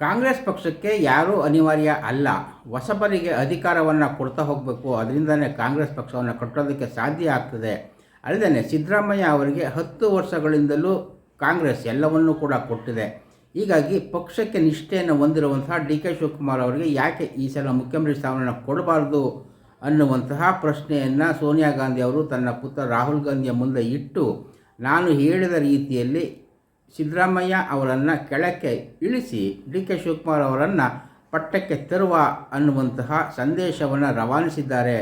ಕಾಂಗ್ರೆಸ್ ಪಕ್ಷಕ್ಕೆ ಯಾರೂ ಅನಿವಾರ್ಯ ಅಲ್ಲ. ಹೊಸಬರಿಗೆ ಅಧಿಕಾರವನ್ನು ಕೊಡ್ತಾ ಹೋಗಬೇಕು. ಅದರಿಂದನೇ ಕಾಂಗ್ರೆಸ್ ಪಕ್ಷವನ್ನು ಕಟ್ಟೋದಕ್ಕೆ ಸಾಧ್ಯ ಆಗ್ತದೆ. ಅಲ್ಲದೆ ಸಿದ್ದರಾಮಯ್ಯ ಅವರಿಗೆ ಹತ್ತು ವರ್ಷಗಳಿಂದಲೂ ಕಾಂಗ್ರೆಸ್ ಎಲ್ಲವನ್ನೂ ಕೂಡ ಕೊಟ್ಟಿದೆ. ಹೀಗಾಗಿ ಪಕ್ಷಕ್ಕೆ ನಿಷ್ಠೆಯನ್ನು ಹೊಂದಿರುವಂತಹ ಡಿ ಕೆ ಶಿವಕುಮಾರ್ ಅವರಿಗೆ ಯಾಕೆ ಈ ಸಲ ಮುಖ್ಯಮಂತ್ರಿ ಸ್ಥಾನವನ್ನು ಕೊಡಬಾರ್ದು ಅನ್ನುವಂತಹ ಪ್ರಶ್ನೆಯನ್ನು ಸೋನಿಯಾ ಗಾಂಧಿ ಅವರು ತನ್ನ ಪುತ್ರ ರಾಹುಲ್ ಗಾಂಧಿಯ ಮುಂದೆ ಇಟ್ಟು, ನಾನು ಹೇಳಿದ ರೀತಿಯಲ್ಲಿ ಸಿದ್ದರಾಮಯ್ಯ ಅವರನ್ನು ಕೆಳಕ್ಕೆ ಇಳಿಸಿ ಡಿ ಕೆ ಶಿವಕುಮಾರ್ ಅವರನ್ನು ಪಟ್ಟಕ್ಕೆ ತರುವ ಅನ್ನುವಂತಹ ಸಂದೇಶವನ್ನು ರವಾನಿಸಿದ್ದಾರೆ.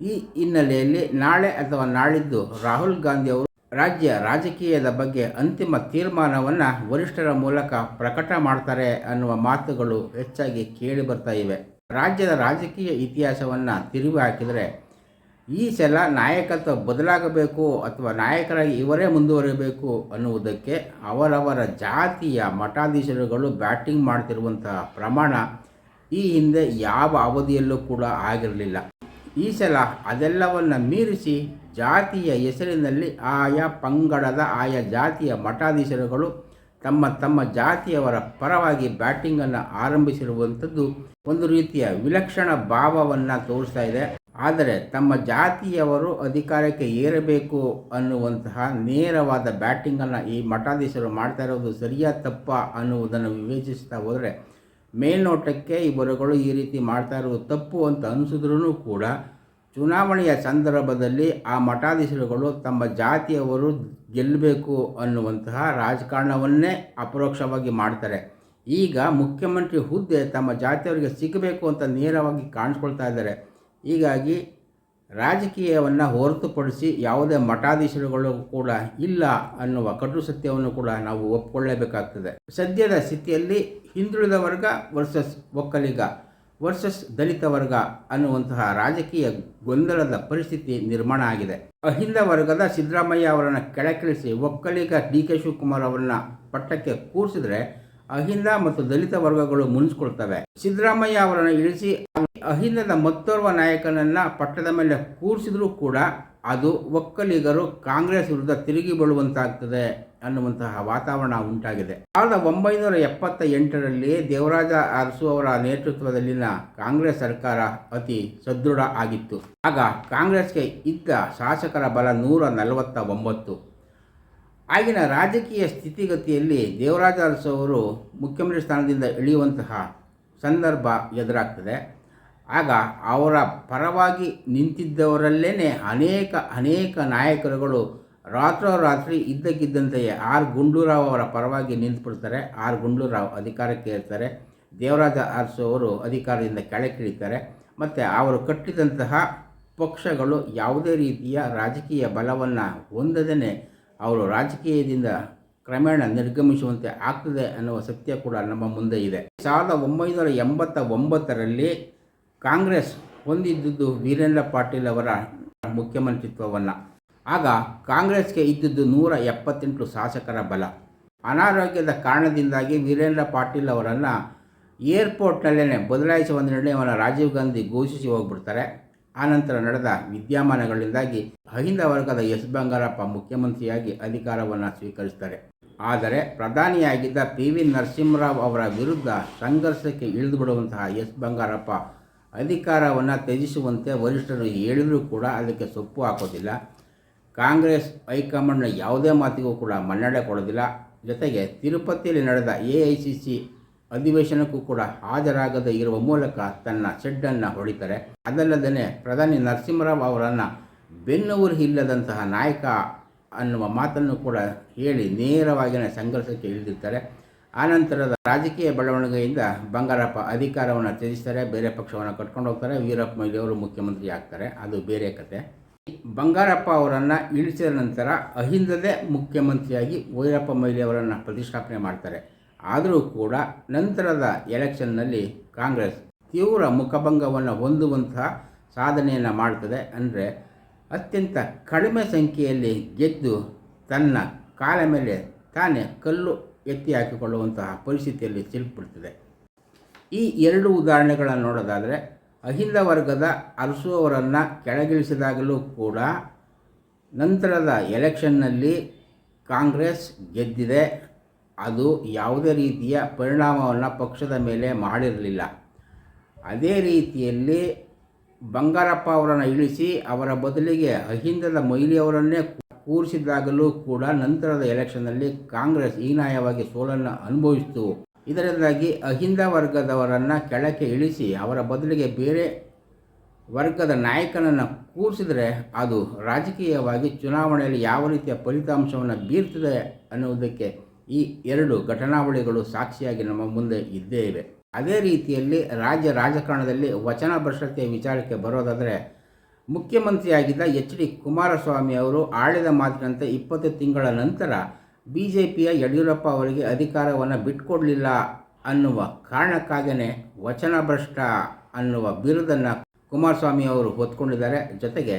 ಈ ಹಿನ್ನೆಲೆಯಲ್ಲಿ ನಾಳೆ ಅಥವಾ ನಾಳಿದ್ದು ರಾಹುಲ್ ಗಾಂಧಿ ಅವರು ರಾಜ್ಯ ರಾಜಕೀಯದ ಬಗ್ಗೆ ಅಂತಿಮ ತೀರ್ಮಾನವನ್ನು ವರಿಷ್ಠರ ಮೂಲಕ ಪ್ರಕಟ ಮಾಡ್ತಾರೆ ಅನ್ನುವ ಮಾತುಗಳು ಹೆಚ್ಚಾಗಿ ಕೇಳಿ ಬರ್ತಾ ಇವೆ. ರಾಜ್ಯದ ರಾಜಕೀಯ ಇತಿಹಾಸವನ್ನು ತಿರುವಿ ಹಾಕಿದರೆ ಈ ಸಲ ನಾಯಕತ್ವ ಬದಲಾಗಬೇಕು ಅಥವಾ ನಾಯಕರಾಗಿ ಇವರೇ ಮುಂದುವರಿಯಬೇಕು ಅನ್ನುವುದಕ್ಕೆ ಅವರವರ ಜಾತಿಯ ಮಠಾಧೀಶರುಗಳು ಬ್ಯಾಟಿಂಗ್ ಮಾಡ್ತಿರುವಂತಹ ಪ್ರಮಾಣ ಈ ಹಿಂದೆ ಯಾವ ಅವಧಿಯಲ್ಲೂ ಕೂಡ ಆಗಿರಲಿಲ್ಲ. ಈ ಸಲ ಅದೆಲ್ಲವನ್ನು ಮೀರಿಸಿ ಜಾತಿಯ ಹೆಸರಿನಲ್ಲಿ ಆಯಾ ಪಂಗಡದ ಆಯಾ ಜಾತಿಯ ಮಠಾಧೀಶರುಗಳು ತಮ್ಮ ತಮ್ಮ ಜಾತಿಯವರ ಪರವಾಗಿ ಬ್ಯಾಟಿಂಗನ್ನು ಆರಂಭಿಸಿರುವಂಥದ್ದು ಒಂದು ರೀತಿಯ ವಿಲಕ್ಷಣ ಭಾವವನ್ನು ತೋರಿಸ್ತಾ ಇದೆ. ಆದರೆ ತಮ್ಮ ಜಾತಿಯವರು ಅಧಿಕಾರಕ್ಕೆ ಏರಬೇಕು ಅನ್ನುವಂತಹ ನೇರವಾದ ಬ್ಯಾಟಿಂಗನ್ನು ಈ ಮಠಾಧೀಶರು ಮಾಡ್ತಾ ಇರೋದು ಸರಿಯಾ ತಪ್ಪ ಅನ್ನುವುದನ್ನು ವಿವೇಚಿಸ್ತಾ ಹೋದರೆ ಮೇಲ್ನೋಟಕ್ಕೆ ಇವರುಗಳು ಈ ರೀತಿ ಮಾಡ್ತಾ ಇರೋದು ತಪ್ಪು ಅಂತ ಅನಿಸಿದ್ರೂ ಕೂಡ ಚುನಾವಣೆಯ ಸಂದರ್ಭದಲ್ಲಿ ಆ ಮಠಾಧೀಶರುಗಳು ತಮ್ಮ ಜಾತಿಯವರು ಗೆಲ್ಲಬೇಕು ಅನ್ನುವಂತಹ ರಾಜಕಾರಣವನ್ನೇ ಅಪರೋಕ್ಷವಾಗಿ ಮಾಡ್ತಾರೆ. ಈಗ ಮುಖ್ಯಮಂತ್ರಿ ಹುದ್ದೆ ತಮ್ಮ ಜಾತಿಯವರಿಗೆ ಸಿಗಬೇಕು ಅಂತ ನೇರವಾಗಿ ಕಾಣಿಸ್ಕೊಳ್ತಾ ಇದ್ದಾರೆ. ಹೀಗಾಗಿ ರಾಜಕೀಯವನ್ನು ಹೊರತುಪಡಿಸಿ ಯಾವುದೇ ಮಠಾಧೀಶರುಗಳು ಕೂಡ ಇಲ್ಲ ಅನ್ನುವ ಕಟು ಸತ್ಯವನ್ನು ಕೂಡ ನಾವು ಒಪ್ಪಿಕೊಳ್ಳಬೇಕಾಗ್ತದೆ ಸದ್ಯದ ಸ್ಥಿತಿಯಲ್ಲಿ ಹಿಂದುಳಿದ ವರ್ಗ ವರ್ಸಸ್ ಒಕ್ಕಲಿಗ ವರ್ಸಸ್ ದಲಿತ ವರ್ಗ ಅನ್ನುವಂತಹ ರಾಜಕೀಯ ಗೊಂದಲದ ಪರಿಸ್ಥಿತಿ ನಿರ್ಮಾಣ ಆಗಿದೆ. ಅಹಿಂದ ವರ್ಗದ ಸಿದ್ದರಾಮಯ್ಯ ಅವರನ್ನು ಕೆಳಕಿಳಿಸಿ ಒಕ್ಕಲಿಗ ಡಿ ಕೆ ಶಿವಕುಮಾರ್ ಅವರನ್ನ ಪಟ್ಟಕ್ಕೆ ಕೂರಿಸಿದ್ರೆ ಅಹಿಂದ ಮತ್ತು ದಲಿತ ವರ್ಗಗಳು ಮುನಿಸ್ಕೊಳ್ತವೆ. ಸಿದ್ದರಾಮಯ್ಯ ಅವರನ್ನು ಇಳಿಸಿ ಅಹಿಂದದ ಮತ್ತೋರ್ವ ನಾಯಕನನ್ನ ಪಟ್ಟದ ಮೇಲೆ ಕೂರಿಸಿದ್ರೂ ಕೂಡ ಅದು ಒಕ್ಕಲಿಗರು ಕಾಂಗ್ರೆಸ್ ವಿರುದ್ಧ ತಿರುಗಿ ಬೀಳುವಂತಾಗ್ತದೆ ಅನ್ನುವಂತಹ ವಾತಾವರಣ ಉಂಟಾಗಿದೆ. ಸಾವಿರದ ಒಂಬೈನೂರ ಎಪ್ಪತ್ತ ಎಂಟರಲ್ಲಿ ದೇವರಾಜ ಅರಸು ಅವರ ನೇತೃತ್ವದಲ್ಲಿನ ಕಾಂಗ್ರೆಸ್ ಸರ್ಕಾರ ಅತಿ ಸದೃಢ ಆಗಿತ್ತು. ಆಗ ಕಾಂಗ್ರೆಸ್ಗೆ ಇದ್ದ ಶಾಸಕರ ಬಲ ನೂರ ನಲವತ್ತ ಒಂಬತ್ತು ಆಗಿನ ರಾಜಕೀಯ ಸ್ಥಿತಿಗತಿಯಲ್ಲಿ ದೇವರಾಜ ಅರಸು ಅವರು ಮುಖ್ಯಮಂತ್ರಿ ಸ್ಥಾನದಿಂದ ಇಳಿಯುವಂತಹ ಸಂದರ್ಭ ಎದುರಾಗ್ತದೆ. ಆಗ ಅವರ ಪರವಾಗಿ ನಿಂತಿದ್ದವರಲ್ಲೇ ಅನೇಕ ಅನೇಕ ನಾಯಕರುಗಳು ರಾತ್ರೋರಾತ್ರಿ ಇದ್ದಕ್ಕಿದ್ದಂತೆಯೇ ಆರ್ ಗುಂಡೂರಾವ್ ಅವರ ಪರವಾಗಿ ನಿಂತುಬಿಡ್ತಾರೆ. ಆರ್ ಗುಂಡೂರಾವ್ ಅಧಿಕಾರಕ್ಕೆ ಇರ್ತಾರೆ. ದೇವರಾಜ ಅರಸು ಅವರು ಅಧಿಕಾರದಿಂದ ಕೆಳಗಿಳಿತಾರೆ. ಮತ್ತು ಅವರು ಕಟ್ಟಿದಂತಹ ಪಕ್ಷಗಳು ಯಾವುದೇ ರೀತಿಯ ರಾಜಕೀಯ ಬಲವನ್ನು ಹೊಂದದೇ ಅವರು ರಾಜಕೀಯದಿಂದ ಕ್ರಮೇಣ ನಿರ್ಗಮಿಸುವಂತೆ ಆಗ್ತದೆ ಅನ್ನುವ ಸತ್ಯ ಕೂಡ ನಮ್ಮ ಮುಂದೆ ಇದೆ. ಸಾವಿರದ ಒಂಬೈನೂರ ಎಂಬತ್ತ ಒಂಬತ್ತರಲ್ಲಿ ಕಾಂಗ್ರೆಸ್ ಹೊಂದಿದ್ದುದು ವೀರೇಂದ್ರ ಪಾಟೀಲ್ ಅವರ ಮುಖ್ಯಮಂತ್ರಿತ್ವವನ್ನು. ಆಗ ಕಾಂಗ್ರೆಸ್ಗೆ ಇದ್ದುದು ನೂರ ಎಪ್ಪತ್ತೆಂಟು ಶಾಸಕರ ಬಲ. ಅನಾರೋಗ್ಯದ ಕಾರಣದಿಂದಾಗಿ ವೀರೇಂದ್ರ ಪಾಟೀಲ್ ಅವರನ್ನು ಏರ್ಪೋರ್ಟ್ನಲ್ಲೇ ಬದಲಾಯಿಸುವ ನಿರ್ಣಯವನ್ನು ರಾಜೀವ್ ಗಾಂಧಿ ಘೋಷಿಸಿ ಹೋಗ್ಬಿಡ್ತಾರೆ. ಆನಂತರ ನಡೆದ ವಿದ್ಯಮಾನಗಳಿಂದಾಗಿ ಅಹಿಂದ ವರ್ಗದ ಎಸ್ ಬಂಗಾರಪ್ಪ ಮುಖ್ಯಮಂತ್ರಿಯಾಗಿ ಅಧಿಕಾರವನ್ನು ಸ್ವೀಕರಿಸ್ತಾರೆ. ಆದರೆ ಪ್ರಧಾನಿಯಾಗಿದ್ದ ಪಿ ವಿ ನರಸಿಂಹರಾವ್ ಅವರ ವಿರುದ್ಧ ಸಂಘರ್ಷಕ್ಕೆ ಇಳಿದು ಬಿಡುವಂತಹ ಎಸ್ ಬಂಗಾರಪ್ಪ ಅಧಿಕಾರವನ್ನು ತ್ಯಜಿಸುವಂತೆ ವರಿಷ್ಠರು ಹೇಳಿದರೂ ಕೂಡ ಅದಕ್ಕೆ ಸೊಪ್ಪು ಹಾಕೋದಿಲ್ಲ. ಕಾಂಗ್ರೆಸ್ ಹೈಕಮಾಂಡ್ನ ಯಾವುದೇ ಮಾತಿಗೂ ಕೂಡ ಮನ್ನಣೆ ಕೊಡೋದಿಲ್ಲ. ಜೊತೆಗೆ ತಿರುಪತಿಯಲ್ಲಿ ನಡೆದ ಎ ಐ ಸಿ ಸಿ ಅಧಿವೇಶನಕ್ಕೂ ಕೂಡ ಹಾಜರಾಗದೇ ಇರುವ ಮೂಲಕ ತನ್ನ ಸೆಡ್ಡನ್ನು ಹೊಡಿತಾರೆ. ಅದಲ್ಲದೇ ಪ್ರಧಾನಿ ನರಸಿಂಹರಾವ್ ಅವರನ್ನು ಬೆನ್ನೂರು ಇಲ್ಲದಂತಹ ನಾಯಕ ಅನ್ನುವ ಮಾತನ್ನು ಕೂಡ ಹೇಳಿ ನೇರವಾಗಿಯೇ ಸಂಘರ್ಷಕ್ಕೆ ಇಳಿದಿರ್ತಾರೆ. ಆನಂತರದ ರಾಜಕೀಯ ಬೆಳವಣಿಗೆಯಿಂದ ಬಂಗಾರಪ್ಪ ಅಧಿಕಾರವನ್ನು ತ್ಯಜಿಸ್ತಾರೆ, ಬೇರೆ ಪಕ್ಷವನ್ನು ಕಟ್ಕೊಂಡು ಹೋಗ್ತಾರೆ, ವೀರಪ್ಪ ಮೊಯ್ಲಿಯವರು ಮುಖ್ಯಮಂತ್ರಿ ಆಗ್ತಾರೆ. ಅದು ಬೇರೆ ಕತೆ. ಬಂಗಾರಪ್ಪ ಅವರನ್ನು ಇಳಿಸಿದ ನಂತರ ಅಹಿಂದದೇ ಮುಖ್ಯಮಂತ್ರಿಯಾಗಿ ವೀರಪ್ಪ ಮೊಯ್ಲಿ ಅವರನ್ನು ಪ್ರತಿಷ್ಠಾಪನೆ ಮಾಡ್ತಾರೆ. ಆದರೂ ಕೂಡ ನಂತರದ ಎಲೆಕ್ಷನ್ನಲ್ಲಿ ಕಾಂಗ್ರೆಸ್ ತೀವ್ರ ಮುಖಭಂಗವನ್ನು ಹೊಂದುವಂತಹ ಸಾಧನೆಯನ್ನು ಮಾಡ್ತದೆ ಅಂದರೆ ಅತ್ಯಂತ ಕಡಿಮೆ ಸಂಖ್ಯೆಯಲ್ಲಿ ಗೆದ್ದು ತನ್ನ ಕಾಲ ಮೇಲೆ ತಾನೇ ಕಲ್ಲು ಎತ್ತಿ ಹಾಕಿಕೊಳ್ಳುವಂತಹ ಪರಿಸ್ಥಿತಿಯಲ್ಲಿ ಸಿಲುಕ್ಬಿಡ್ತದೆ. ಈ ಎರಡು ಉದಾಹರಣೆಗಳನ್ನು ನೋಡೋದಾದರೆ ಅಹಿಂದ ವರ್ಗದ ಅರಸು ಅವರನ್ನು ಕೆಳಗಿಳಿಸಿದಾಗಲೂ ಕೂಡ ನಂತರದ ಎಲೆಕ್ಷನ್ನಲ್ಲಿ ಕಾಂಗ್ರೆಸ್ ಗೆದ್ದಿದೆ. ಅದು ಯಾವುದೇ ರೀತಿಯ ಪರಿಣಾಮವನ್ನು ಪಕ್ಷದ ಮೇಲೆ ಮಾಡಿರಲಿಲ್ಲ. ಅದೇ ರೀತಿಯಲ್ಲಿ ಬಂಗಾರಪ್ಪ ಅವರನ್ನು ಇಳಿಸಿ ಅವರ ಬದಲಿಗೆ ಅಹಿಂದದ ಮೊಯ್ಲಿಯವರನ್ನೇ ಕೂರಿಸಿದಾಗಲೂ ಕೂಡ ನಂತರದ ಎಲೆಕ್ಷನ್ನಲ್ಲಿ ಕಾಂಗ್ರೆಸ್ ಹೀನಾಯವಾಗಿ ಸೋಲನ್ನು ಅನುಭವಿಸಿತು. ಇದರಿಂದಾಗಿ ಅಹಿಂದ ವರ್ಗದವರನ್ನು ಕೆಳಕ್ಕೆ ಇಳಿಸಿ ಅವರ ಬದಲಿಗೆ ಬೇರೆ ವರ್ಗದ ನಾಯಕನನ್ನು ಕೂರಿಸಿದರೆ ಅದು ರಾಜಕೀಯವಾಗಿ ಚುನಾವಣೆಯಲ್ಲಿ ಯಾವ ರೀತಿಯ ಫಲಿತಾಂಶವನ್ನು ಬೀರ್ತದೆ ಅನ್ನುವುದಕ್ಕೆ ಈ ಎರಡು ಘಟನಾವಳಿಗಳು ಸಾಕ್ಷಿಯಾಗಿ ನಮ್ಮ ಮುಂದೆ ಇದ್ದೇ ಇವೆ ಅದೇ ರೀತಿಯಲ್ಲಿ ರಾಜ್ಯ ರಾಜಕಾರಣದಲ್ಲಿ ವಚನ ಭ್ರಷ್ಟತೆಯ ವಿಚಾರಕ್ಕೆ ಬರೋದಾದರೆ ಮುಖ್ಯಮಂತ್ರಿಯಾಗಿದ್ದ ಎಚ್ ಡಿ ಕುಮಾರಸ್ವಾಮಿ ಅವರು ಆಳಿದ ಮಾತಿನಂತೆ ಇಪ್ಪತ್ತು ತಿಂಗಳ ನಂತರ ಬಿ ಜೆ ಪಿಯ ಯಡಿಯೂರಪ್ಪ ಅವರಿಗೆ ಅಧಿಕಾರವನ್ನು ಬಿಟ್ಕೊಡಲಿಲ್ಲ ಅನ್ನುವ ಕಾರಣಕ್ಕಾಗೇ ವಚನ ಭ್ರಷ್ಟ ಅನ್ನುವ ಬಿರುದನ್ನು ಕುಮಾರಸ್ವಾಮಿ ಅವರು ಹೊತ್ಕೊಂಡಿದ್ದಾರೆ. ಜೊತೆಗೆ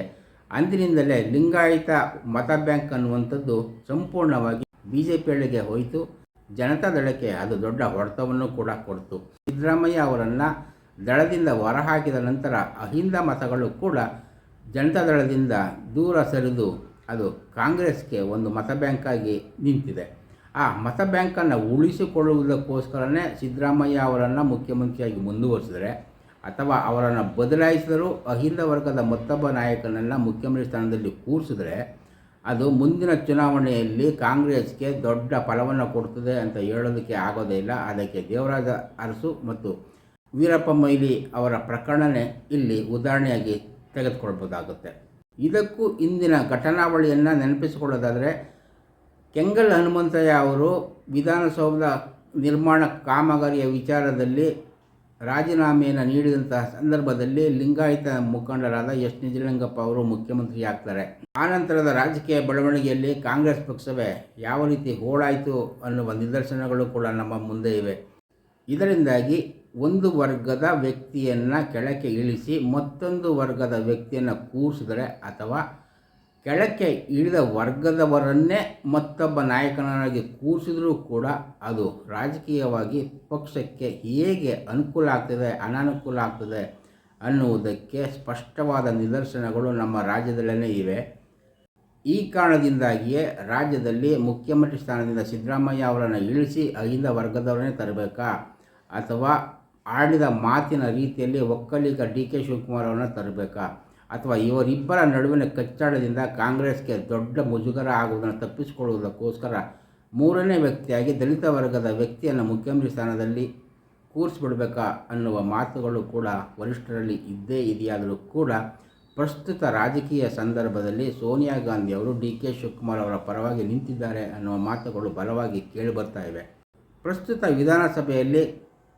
ಅಂದಿನಿಂದಲೇ ಲಿಂಗಾಯತ ಮತ ಬ್ಯಾಂಕ್ ಅನ್ನುವಂಥದ್ದು ಸಂಪೂರ್ಣವಾಗಿ ಬಿ ಜೆ ಪಿಯೊಳಗೆ ಹೋಯಿತು ಜನತಾದಳಕ್ಕೆ ಅದು ದೊಡ್ಡ ಹೊಡೆತವನ್ನು ಕೂಡ ಕೊಡ್ತು. ಸಿದ್ದರಾಮಯ್ಯ ಅವರನ್ನು ದಳದಿಂದ ಹೊರಹಾಕಿದ ನಂತರ ಅಹಿಂದ ಮತಗಳು ಕೂಡ ಜನತಾ ದಳದಿಂದ ದೂರ ಸರಿದು ಅದು ಕಾಂಗ್ರೆಸ್ಗೆ ಒಂದು ಮತ ಬ್ಯಾಂಕಾಗಿ ನಿಂತಿದೆ. ಆ ಮತ ಬ್ಯಾಂಕನ್ನು ಉಳಿಸಿಕೊಳ್ಳುವುದಕ್ಕೋಸ್ಕರನೇ ಸಿದ್ದರಾಮಯ್ಯ ಅವರನ್ನು ಮುಖ್ಯಮಂತ್ರಿಯಾಗಿ ಮುಂದುವರಿಸಿದರೆ ಅಥವಾ ಅವರನ್ನು ಬದಲಾಯಿಸಿದರೂ ಅಹಿಂದ ವರ್ಗದ ಮತ್ತೊಬ್ಬ ನಾಯಕನನ್ನು ಮುಖ್ಯಮಂತ್ರಿ ಸ್ಥಾನದಲ್ಲಿ ಕೂರಿಸಿದ್ರೆ ಅದು ಮುಂದಿನ ಚುನಾವಣೆಯಲ್ಲಿ ಕಾಂಗ್ರೆಸ್ಗೆ ದೊಡ್ಡ ಫಲವನ್ನು ಕೊಡ್ತದೆ ಅಂತ ಹೇಳೋದಕ್ಕೆ ಆಗೋದೇ ಇಲ್ಲ. ಅದಕ್ಕೆ ದೇವರಾಜ ಅರಸು ಮತ್ತು ವೀರಪ್ಪ ಮೊಯ್ಲಿ ಅವರ ಪ್ರಕರಣನೇ ಇಲ್ಲಿ ಉದಾಹರಣೆಯಾಗಿ ತೆಗೆದುಕೊಳ್ಬೋದಾಗುತ್ತೆ. ಇದಕ್ಕೂ ಇಂದಿನ ಘಟನಾವಳಿಯನ್ನು ನೆನಪಿಸಿಕೊಳ್ಳೋದಾದರೆ, ಕೆಂಗಲ್ ಹನುಮಂತಯ್ಯ ಅವರು ವಿಧಾನಸೌಧ ನಿರ್ಮಾಣ ಕಾಮಗಾರಿಯ ವಿಚಾರದಲ್ಲಿ ರಾಜೀನಾಮೆಯನ್ನು ನೀಡಿದಂತಹ ಸಂದರ್ಭದಲ್ಲಿ ಲಿಂಗಾಯತ ಮುಖಂಡರಾದ ಎಸ್ ನಿಜಲಿಂಗಪ್ಪ ಅವರು ಮುಖ್ಯಮಂತ್ರಿ ಆಗ್ತಾರೆ. ನಂತರದ ರಾಜಕೀಯ ಬೆಳವಣಿಗೆಯಲ್ಲಿ ಕಾಂಗ್ರೆಸ್ ಪಕ್ಷವೇ ಯಾವ ರೀತಿ ಹೋಳಾಯಿತು ಅನ್ನುವ ನಿದರ್ಶನಗಳು ಕೂಡ ನಮ್ಮ ಮುಂದೆ ಇವೆ. ಇದರಿಂದಾಗಿ ಒಂದು ವರ್ಗದ ವ್ಯಕ್ತಿಯನ್ನು ಕೆಳಕ್ಕೆ ಇಳಿಸಿ ಮತ್ತೊಂದು ವರ್ಗದ ವ್ಯಕ್ತಿಯನ್ನು ಕೂರಿಸಿದರೆ ಅಥವಾ ಕೆಳಕ್ಕೆ ಇಳಿದ ವರ್ಗದವರನ್ನೇ ಮತ್ತೊಬ್ಬ ನಾಯಕನಾಗಿ ಕೂರಿಸಿದರೂ ಕೂಡ ಅದು ರಾಜಕೀಯವಾಗಿ ಪಕ್ಷಕ್ಕೆ ಹೇಗೆ ಅನುಕೂಲ ಆಗ್ತದೆ, ಅನಾನುಕೂಲ ಆಗ್ತದೆ ಅನ್ನುವುದಕ್ಕೆ ಸ್ಪಷ್ಟವಾದ ನಿದರ್ಶನಗಳು ನಮ್ಮ ರಾಜ್ಯದಲ್ಲೇ ಇವೆ. ಈ ಕಾರಣದಿಂದಾಗಿಯೇ ರಾಜ್ಯದಲ್ಲಿ ಮುಖ್ಯಮಂತ್ರಿ ಸ್ಥಾನದಿಂದ ಸಿದ್ದರಾಮಯ್ಯ ಅವರನ್ನು ಇಳಿಸಿ ಅಹಿಂದ ವರ್ಗದವರನ್ನೇ ತರಬೇಕಾ? ಅಥವಾ ಆಡಿದ ಮಾತಿನ ರೀತಿಯಲ್ಲಿ ಒಕ್ಕಲಿಗ ಡಿ ಕೆ ಶಿವಕುಮಾರ್ ಅವರನ್ನು ತರಬೇಕಾ? ಅಥವಾ ಇವರಿಬ್ಬರ ನಡುವಿನ ಕಚ್ಚಾಟದಿಂದ ಕಾಂಗ್ರೆಸ್ಗೆ ದೊಡ್ಡ ಮುಜುಗರ ಆಗುವುದನ್ನು ತಪ್ಪಿಸಿಕೊಳ್ಳುವುದಕ್ಕೋಸ್ಕರ ಮೂರನೇ ವ್ಯಕ್ತಿಯಾಗಿ ದಲಿತ ವರ್ಗದ ವ್ಯಕ್ತಿಯನ್ನು ಮುಖ್ಯಮಂತ್ರಿ ಸ್ಥಾನದಲ್ಲಿ ಕೂರಿಸ್ಬಿಡ್ಬೇಕಾ ಅನ್ನುವ ಮಾತುಗಳು ಕೂಡ ವರಿಷ್ಠರಲ್ಲಿ ಇದ್ದೇ ಇದೆಯಾದರೂ ಕೂಡ ಪ್ರಸ್ತುತ ರಾಜಕೀಯ ಸಂದರ್ಭದಲ್ಲಿ ಸೋನಿಯಾ ಗಾಂಧಿ ಅವರು ಡಿ ಕೆ ಶಿವಕುಮಾರ್ ಅವರ ಪರವಾಗಿ ನಿಂತಿದ್ದಾರೆ ಅನ್ನುವ ಮಾತುಗಳು ಬಲವಾಗಿ ಕೇಳಿಬರ್ತಾ ಇವೆ. ಪ್ರಸ್ತುತ ವಿಧಾನಸಭೆಯಲ್ಲಿ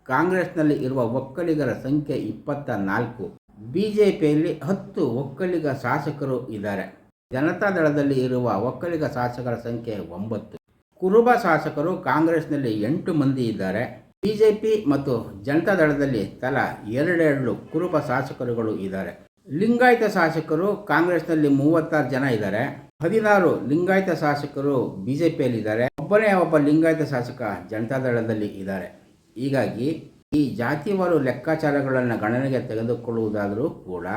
ಕಾಂಗ್ರೆಸ್ನಲ್ಲಿ ಇರುವ ಒಕ್ಕಲಿಗರ ಸಂಖ್ಯೆ ಇಪ್ಪತ್ತ ನಾಲ್ಕು. ಬಿ ಜೆ ಪಿಯಲ್ಲಿ ಹತ್ತು ಒಕ್ಕಲಿಗ ಶಾಸಕರು ಇದ್ದಾರೆ. ಜನತಾ ದಳದಲ್ಲಿ ಇರುವ ಒಕ್ಕಲಿಗ ಶಾಸಕರ ಸಂಖ್ಯೆ ಒಂಬತ್ತು. ಕುರುಬ ಶಾಸಕರು ಕಾಂಗ್ರೆಸ್ನಲ್ಲಿ ಎಂಟು ಮಂದಿ ಇದ್ದಾರೆ. ಬಿಜೆಪಿ ಮತ್ತು ಜನತಾ ದಳದಲ್ಲಿ ತಲಾ ಎರಡೆರಡು ಕುರುಬ ಶಾಸಕರುಗಳು ಇದ್ದಾರೆ. ಲಿಂಗಾಯತ ಶಾಸಕರು ಕಾಂಗ್ರೆಸ್ನಲ್ಲಿ ಮೂವತ್ತಾರು ಜನ ಇದ್ದಾರೆ. ಹದಿನಾರು ಲಿಂಗಾಯತ ಶಾಸಕರು ಬಿ ಜೆ ಪಿಯಲ್ಲಿದ್ದಾರೆ ಒಬ್ಬನೇ ಒಬ್ಬ ಲಿಂಗಾಯತ ಶಾಸಕ ಜನತಾ ದಳದಲ್ಲಿ ಇದ್ದಾರೆ. ಹೀಗಾಗಿ ಈ ಜಾತಿವಾರು ಲೆಕ್ಕಾಚಾರಗಳನ್ನು ಗಣನೆಗೆ ತೆಗೆದುಕೊಳ್ಳುವುದಾದರೂ ಕೂಡ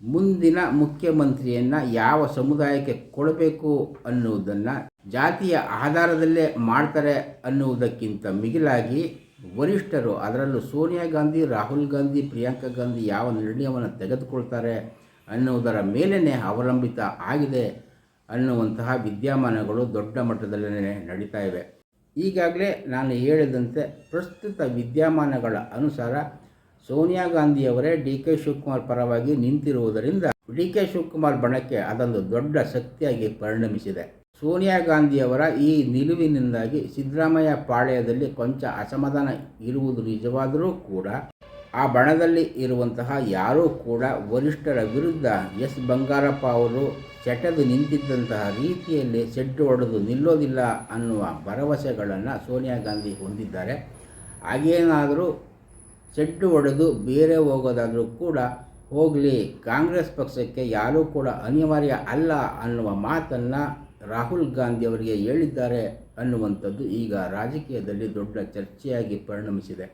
ಮುಂದಿನ ಮುಖ್ಯಮಂತ್ರಿಯನ್ನು ಯಾವ ಸಮುದಾಯಕ್ಕೆ ಕೊಡಬೇಕು ಅನ್ನುವುದನ್ನು ಜಾತಿಯ ಆಧಾರದಲ್ಲೇ ಮಾಡ್ತಾರೆ ಅನ್ನುವುದಕ್ಕಿಂತ ಮಿಗಿಲಾಗಿ ವರಿಷ್ಠರು, ಅದರಲ್ಲೂ ಸೋನಿಯಾ ಗಾಂಧಿ, ರಾಹುಲ್ ಗಾಂಧಿ, ಪ್ರಿಯಾಂಕಾ ಗಾಂಧಿ ಯಾವ ನಿರ್ಣಯವನ್ನು ತೆಗೆದುಕೊಳ್ತಾರೆ ಅನ್ನುವುದರ ಮೇಲೇ ಅವಲಂಬಿತ ಆಗಿದೆ ಅನ್ನುವಂತಹ ವಿದ್ಯಮಾನಗಳು ದೊಡ್ಡ ಮಟ್ಟದಲ್ಲೇ ನಡೀತಾ ಇವೆ. ಈಗಾಗಲೇ ನಾನು ಹೇಳಿದಂತೆ ಪ್ರಸ್ತುತ ವಿದ್ಯಮಾನಗಳ ಅನುಸಾರ ಸೋನಿಯಾ ಗಾಂಧಿಯವರೇ ಡಿ ಕೆ ಶಿವಕುಮಾರ್ ಪರವಾಗಿ ನಿಂತಿರುವುದರಿಂದ ಡಿ ಕೆ ಶಿವಕುಮಾರ್ ಬಣಕ್ಕೆ ಅದೊಂದು ದೊಡ್ಡ ಶಕ್ತಿಯಾಗಿ ಪರಿಣಮಿಸಿದೆ. ಸೋನಿಯಾ ಗಾಂಧಿಯವರ ಈ ನಿಲುವಿನಿಂದಾಗಿ ಸಿದ್ದರಾಮಯ್ಯ ಪಾಳ್ಯದಲ್ಲಿ ಕೊಂಚ ಅಸಮಾಧಾನ ಇರುವುದು ನಿಜವಾದರೂ ಕೂಡ ಆ ಬಣದಲ್ಲಿ ಇರುವಂತಹ ಯಾರೂ ಕೂಡ ವರಿಷ್ಠರ ವಿರುದ್ಧ ಎಸ್. ಬಂಗಾರಪ್ಪ ಅವರು ಚಟದು ನಿಂತಿದ್ದಂತಹ ರೀತಿಯಲ್ಲಿ ಸೆಡ್ಡು ಹೊಡೆದು ನಿಲ್ಲೋದಿಲ್ಲ ಅನ್ನುವ ಭರವಸೆಗಳನ್ನು ಸೋನಿಯಾ ಗಾಂಧಿ ಹೊಂದಿದ್ದಾರೆ. ಹಾಗೇನಾದರೂ ಸೆಡ್ಡು ಹೊಡೆದು ಬೇರೆ ಹೋಗೋದಾದರೂ ಕೂಡ ಹೋಗಲಿ, ಕಾಂಗ್ರೆಸ್ ಪಕ್ಷಕ್ಕೆ ಯಾರೂ ಕೂಡ ಅನಿವಾರ್ಯ ಅಲ್ಲ ಅನ್ನುವ ಮಾತನ್ನು ರಾಹುಲ್ ಗಾಂಧಿ ಅವರಿಗೆ ಹೇಳಿದ್ದಾರೆ ಅನ್ನುವಂಥದ್ದು ಈಗ ರಾಜಕೀಯದಲ್ಲಿ ದೊಡ್ಡ ಚರ್ಚೆಯಾಗಿ ಪರಿಣಮಿಸಿದೆ.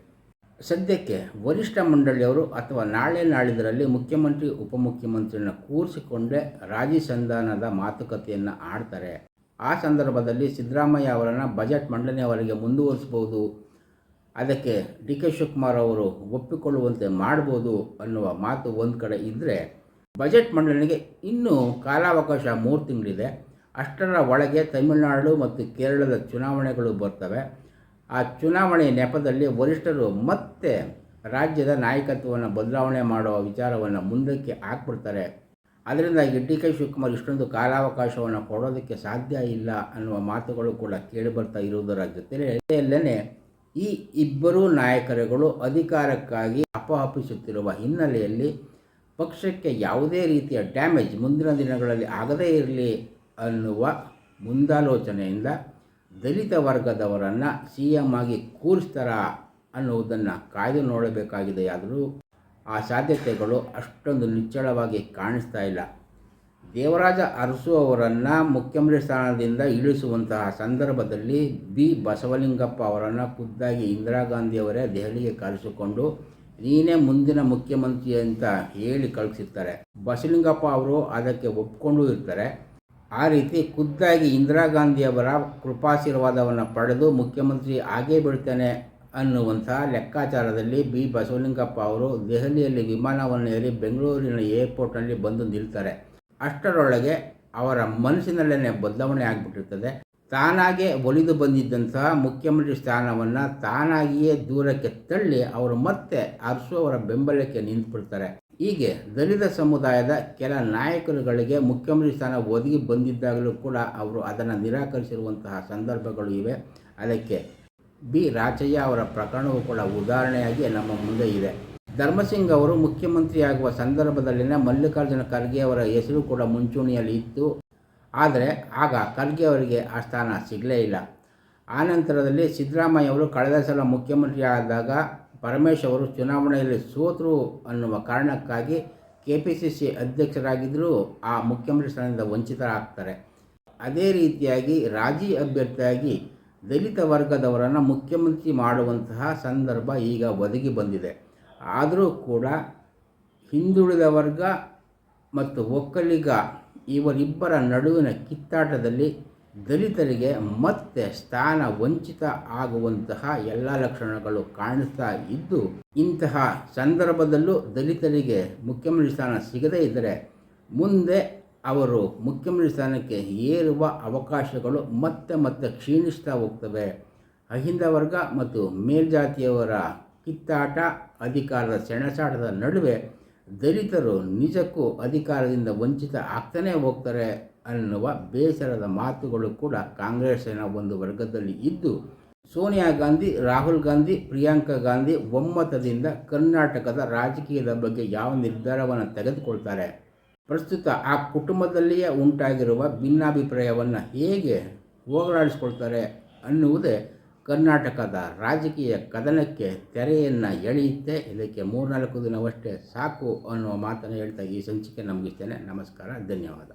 ಸದ್ಯಕ್ಕೆ ವರಿಷ್ಠ ಮಂಡಳಿಯವರು ಅಥವಾ ನಾಳೆ ನಾಳಿದರಲ್ಲಿ ಮುಖ್ಯಮಂತ್ರಿ, ಉಪಮುಖ್ಯಮಂತ್ರಿಯನ್ನು ಕೂರಿಸಿಕೊಂಡೇ ರಾಜಿ ಸಂಧಾನದ ಮಾತುಕತೆಯನ್ನು ಆಡ್ತಾರೆ. ಆ ಸಂದರ್ಭದಲ್ಲಿ ಸಿದ್ದರಾಮಯ್ಯ ಅವರನ್ನು ಬಜೆಟ್ ಮಂಡನೆಯವರೆಗೆ ಮುಂದುವರಿಸ್ಬೋದು ಅದಕ್ಕೆ ಡಿ ಕೆ ಶಿವಕುಮಾರ್ ಅವರು ಒಪ್ಪಿಕೊಳ್ಳುವಂತೆ ಮಾಡ್ಬೋದು ಅನ್ನುವ ಮಾತು ಒಂದು ಕಡೆ ಇದ್ದರೆ ಬಜೆಟ್ ಮಂಡನೆಗೆ ಇನ್ನೂ ಕಾಲಾವಕಾಶ ಮೂರು ತಿಂಗಳಿದೆ. ಅಷ್ಟರ ಒಳಗೆ ತಮಿಳುನಾಡು ಮತ್ತು ಕೇರಳದ ಚುನಾವಣೆಗಳು ಬರ್ತವೆ. ಆ ಚುನಾವಣೆ ನೆಪದಲ್ಲಿ ವರಿಷ್ಠರು ಮತ್ತೆ ರಾಜ್ಯದ ನಾಯಕತ್ವವನ್ನು ಬದಲಾವಣೆ ಮಾಡುವ ವಿಚಾರವನ್ನು ಮುಂದಕ್ಕೆ ಹಾಕ್ಬಿಡ್ತಾರೆ. ಅದರಿಂದಾಗಿ ಡಿ ಕೆ ಶಿವಕುಮಾರ್ ಇಷ್ಟೊಂದು ಕಾಲಾವಕಾಶವನ್ನು ಕೊಡೋದಕ್ಕೆ ಸಾಧ್ಯ ಇಲ್ಲ ಅನ್ನುವ ಮಾತುಗಳು ಕೂಡ ಕೇಳಿಬರ್ತಾ ಇರುವುದರ ಜೊತೆಯಲ್ಲೇ ಈ ಇಬ್ಬರೂ ನಾಯಕರುಗಳು ಅಧಿಕಾರಕ್ಕಾಗಿ ಅಪಹಪಿಸುತ್ತಿರುವ ಹಿನ್ನೆಲೆಯಲ್ಲಿ ಪಕ್ಷಕ್ಕೆ ಯಾವುದೇ ರೀತಿಯ ಡ್ಯಾಮೇಜ್ ಮುಂದಿನ ದಿನಗಳಲ್ಲಿ ಆಗದೇ ಇರಲಿ ಅನ್ನುವ ಮುಂದಾಲೋಚನೆಯಿಂದ ದಲಿತ ವರ್ಗದವರನ್ನು ಸಿ ಎಂ ಆಗಿ ಕೂರಿಸ್ತಾರ ಅನ್ನುವುದನ್ನು ಕಾಯ್ದು ನೋಡಬೇಕಾಗಿದೆಯಾದರೂ ಆ ಸಾಧ್ಯತೆಗಳು ಅಷ್ಟೊಂದು ನಿಚ್ಚಳವಾಗಿ ಕಾಣಿಸ್ತಾ ಇಲ್ಲ. ದೇವರಾಜ ಅರಸು ಅವರನ್ನು ಮುಖ್ಯಮಂತ್ರಿ ಸ್ಥಾನದಿಂದ ಇಳಿಸುವಂತಹ ಸಂದರ್ಭದಲ್ಲಿ ಬಿ. ಬಸವಲಿಂಗಪ್ಪ ಅವರನ್ನು ಖುದ್ದಾಗಿ ಇಂದಿರಾ ಗಾಂಧಿಯವರೇ ದೆಹಲಿಗೆ ಕರೆಸಿಕೊಂಡು, ನೀನೇ ಮುಂದಿನ ಮುಖ್ಯಮಂತ್ರಿ ಅಂತ ಹೇಳಿ ಕಳಿಸಿರ್ತಾರೆ. ಬಸಲಿಂಗಪ್ಪ ಅವರು ಅದಕ್ಕೆ ಒಪ್ಕೊಂಡು ಇರ್ತಾರೆ. ಆ ರೀತಿ ಖುದ್ದಾಗಿ ಇಂದಿರಾ ಗಾಂಧಿಯವರ ಕೃಪಾಶೀರ್ವಾದವನ್ನು ಪಡೆದು ಮುಖ್ಯಮಂತ್ರಿ ಆಗೇ ಬಿಡ್ತಾನೆ ಅನ್ನುವಂಥ ಲೆಕ್ಕಾಚಾರದಲ್ಲಿ ಬಿ. ಬಸವಲಿಂಗಪ್ಪ ಅವರು ದೆಹಲಿಯಲ್ಲಿ ವಿಮಾನವನ್ನು ಏರಿ ಬೆಂಗಳೂರಿನ ಏರ್ಪೋರ್ಟ್ನಲ್ಲಿ ಬಂದು ನಿಲ್ತಾರೆ. ಅಷ್ಟರೊಳಗೆ ಅವರ ಮನಸ್ಸಿನಲ್ಲೇ ಬದಲಾವಣೆ ಆಗಿಬಿಟ್ಟಿರ್ತದೆ. ತಾನಾಗೆ ಒಲಿದು ಬಂದಿದ್ದಂತಹ ಮುಖ್ಯಮಂತ್ರಿ ಸ್ಥಾನವನ್ನು ತಾನಾಗಿಯೇ ದೂರಕ್ಕೆ ತಳ್ಳಿ ಅವರು ಮತ್ತೆ ಅರಸು ಅವರ ಬೆಂಬಲಕ್ಕೆ ನಿಂತುಬಿಡ್ತಾರೆ. ಹೀಗೆ ದಲಿತ ಸಮುದಾಯದ ಕೆಲ ನಾಯಕರುಗಳಿಗೆ ಮುಖ್ಯಮಂತ್ರಿ ಸ್ಥಾನ ಒದಗಿ ಬಂದಿದ್ದಾಗಲೂ ಕೂಡ ಅವರು ಅದನ್ನು ನಿರಾಕರಿಸಿರುವಂತಹ ಸಂದರ್ಭಗಳು ಇವೆ. ಅದಕ್ಕೆ ಬಿ. ರಾಚಯ್ಯ ಅವರ ಪ್ರಕರಣವು ಕೂಡ ಉದಾಹರಣೆಯಾಗಿ ನಮ್ಮ ಮುಂದೆ ಇದೆ. ಧರ್ಮಸಿಂಗ್ ಅವರು ಮುಖ್ಯಮಂತ್ರಿಯಾಗುವ ಸಂದರ್ಭದಲ್ಲಿನ ಮಲ್ಲಿಕಾರ್ಜುನ ಖರ್ಗೆ ಅವರ ಹೆಸರು ಕೂಡ ಮುಂಚೂಣಿಯಲ್ಲಿ ಇತ್ತು. ಆದರೆ ಆಗ ಖರ್ಗೆ ಅವರಿಗೆ ಆ ಸ್ಥಾನ ಸಿಗಲೇ ಇಲ್ಲ. ಆನಂತರದಲ್ಲಿ ಸಿದ್ದರಾಮಯ್ಯ ಅವರು ಕಳೆದ ಸಲ ಮುಖ್ಯಮಂತ್ರಿ ಆದಾಗ ಪರಮೇಶ್ ಅವರು ಚುನಾವಣೆಯಲ್ಲಿ ಸೋತರು ಅನ್ನುವ ಕಾರಣಕ್ಕಾಗಿ ಕೆ ಪಿ ಸಿ ಸಿ ಅಧ್ಯಕ್ಷರಾಗಿದ್ದರೂ ಆ ಮುಖ್ಯಮಂತ್ರಿ ಸ್ಥಾನದಿಂದ ವಂಚಿತರಾಗ್ತಾರೆ. ಅದೇ ರೀತಿಯಾಗಿ ರಾಜಿ ಅಭ್ಯರ್ಥಿಯಾಗಿ ದಲಿತ ವರ್ಗದವರನ್ನು ಮುಖ್ಯಮಂತ್ರಿ ಮಾಡುವಂತಹ ಸಂದರ್ಭ ಈಗ ಒದಗಿ ಬಂದಿದೆ. ಆದರೂ ಕೂಡ ಹಿಂದುಳಿದ ವರ್ಗ ಮತ್ತು ಒಕ್ಕಲಿಗ ಇವರಿಬ್ಬರ ನಡುವಿನ ಕಿತ್ತಾಟದಲ್ಲಿ ದಲಿತರಿಗೆ ಮತ್ತೆ ಸ್ಥಾನ ವಂಚಿತ ಆಗುವಂತಹ ಎಲ್ಲ ಲಕ್ಷಣಗಳು ಕಾಣಿಸ್ತಾ ಇದ್ದು, ಇಂತಹ ಸಂದರ್ಭದಲ್ಲೂ ದಲಿತರಿಗೆ ಮುಖ್ಯಮಂತ್ರಿ ಸ್ಥಾನ ಸಿಗದೇ ಇದ್ದರೆ ಮುಂದೆ ಅವರು ಮುಖ್ಯಮಂತ್ರಿ ಸ್ಥಾನಕ್ಕೆ ಏರುವ ಅವಕಾಶಗಳು ಮತ್ತೆ ಮತ್ತೆ ಕ್ಷೀಣಿಸ್ತಾ ಹೋಗ್ತವೆ. ಅಹಿಂದ ವರ್ಗ ಮತ್ತು ಮೇಲ್ಜಾತಿಯವರ ಕಿತ್ತಾಟ, ಅಧಿಕಾರದ ಸೆಣಸಾಟದ ನಡುವೆ ದಲಿತರು ನಿಜಕ್ಕೂ ಅಧಿಕಾರದಿಂದ ವಂಚಿತ ಆಗ್ತಾನೇ ಹೋಗ್ತಾರೆ. ಅನ್ನುವ ಬೇಸರದ ಮಾತುಗಳು ಕೂಡ ಕಾಂಗ್ರೆಸ್ಸಿನ ಒಂದು ವರ್ಗದಲ್ಲಿ ಇದ್ದು, ಸೋನಿಯಾ ಗಾಂಧಿ, ರಾಹುಲ್ ಗಾಂಧಿ, ಪ್ರಿಯಾಂಕಾ ಗಾಂಧಿ ಒಮ್ಮತದಿಂದ ಕರ್ನಾಟಕದ ರಾಜಕೀಯದ ಬಗ್ಗೆ ಯಾವ ನಿರ್ಧಾರವನ್ನು ತೆಗೆದುಕೊಳ್ತಾರೆ? ಪ್ರಸ್ತುತ ಆ ಕುಟುಂಬದಲ್ಲಿಯೇ ಉಂಟಾಗಿರುವ ಭಿನ್ನಾಭಿಪ್ರಾಯವನ್ನು ಹೇಗೆ ಹೋಗಲಾಡಿಸ್ಕೊಳ್ತಾರೆ ಅನ್ನುವುದೇ ಕರ್ನಾಟಕದ ರಾಜಕೀಯ ಕದನಕ್ಕೆ ತೆರೆಯನ್ನು ಎಳೆಯುತ್ತೆ. ಇದಕ್ಕೆ ಮೂರ್ನಾಲ್ಕು ದಿನವಷ್ಟೇ ಸಾಕು ಅನ್ನುವ ಮಾತನ್ನು ಹೇಳ್ತಾ ಈ ಸಂಚಿಕೆ ನಮಗಿಸ್ತೇನೆ ನಮಸ್ಕಾರ, ಧನ್ಯವಾದ.